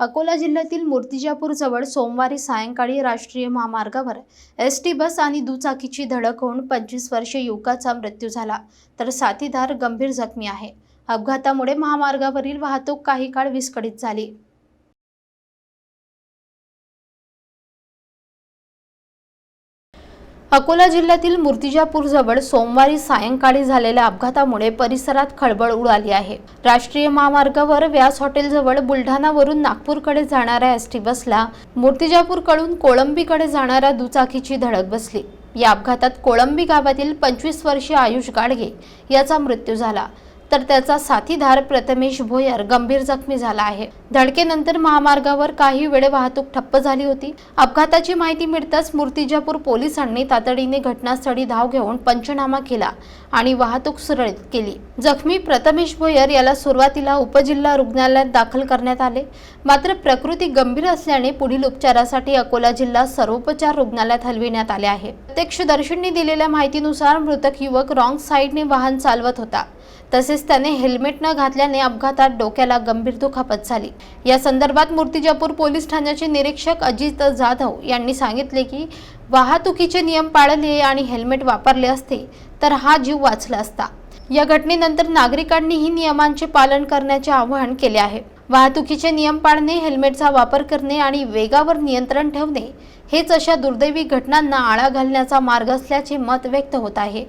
अकोला जिल्ह्यातील मूर्तिजापूरजवळ सोमवारी सायंकाळी राष्ट्रीय महामार्गावर एस टी बस आणि दुचाकीची धडक होऊन पंचवीस वर्षीय युवकाचा मृत्यू झाला. तर साथीदार गंभीर जखमी आहे. अपघातामुळे महामार्गावरील वाहतूक काही काळ विस्कळीत झाली. अकोला जिल्ह्यातील मूर्तिजापूर जवळ सोमवारी सायंकाळी झालेल्या अपघातामुळे परिसरात खळबळ उडाली आहे. राष्ट्रीय महामार्गावर व्यास हॉटेलजवळ बुलढाणावरून नागपूरकडे जाणाऱ्या एस टी बसला मूर्तिजापूरकडून कोळंबीकडे जाणाऱ्या दुचाकीची धडक बसली. या अपघातात कोळंबी गावातील पंचवीस वर्षीय आयुष गाडगे याचा मृत्यू झाला. तर त्याचा साथीदार प्रथमेश भोयर गंभीर जखमी झाला आहे. धडकेनंतर महामार्गावर काही वेळ वाहतूक ठप्प झाली होती. अपघाताची माहिती मिळताच मूर्तिजापूर पोलिसांनी तातडीने घटनास्थळी धाव घेऊन पंचनामा केला आणि वाहतूक सुरळीत केली. जखमी प्रथमेश भोयर याला सुरुवातीला उपजिल्हा रुग्णालयात दाखल करण्यात आले. मात्र प्रकृती गंभीर असल्याने पुढील उपचारासाठी अकोला जिल्हा सर्वोपचार रुग्णालयात हलविण्यात आले आहे. प्रत्यक्षदर्शींनी दिलेल्या माहितीनुसार मृतक युवक रॉंग साईडने वाहन चालवत होता. तसेच तसेच त्याने हेल्मेट न घातल्याने अपघातात डोक्याला गंभीर दुखापत झाली. या संदर्भात मूर्तिजापूर पोलीस ठाण्याचे निरीक्षक अजित जाधव यांनी सांगितले की वाहतुकीचे नियम पाळले आणि हेल्मेट वापरले असते तर हा जीव वाचला असता. या घटनेनंतर नागरिकांनीही नियमांचे पालन करण्याचे आवाहन केले आहे. वाहतुकीचे नियम पाळणे हेल्मेटचा वापर करणे आणि वेगावर नियंत्रण ठेवणे हेच अशा दुर्दैवी घटनांना आळा घालण्याचा मार्ग असल्याचे मत व्यक्त होत आहे.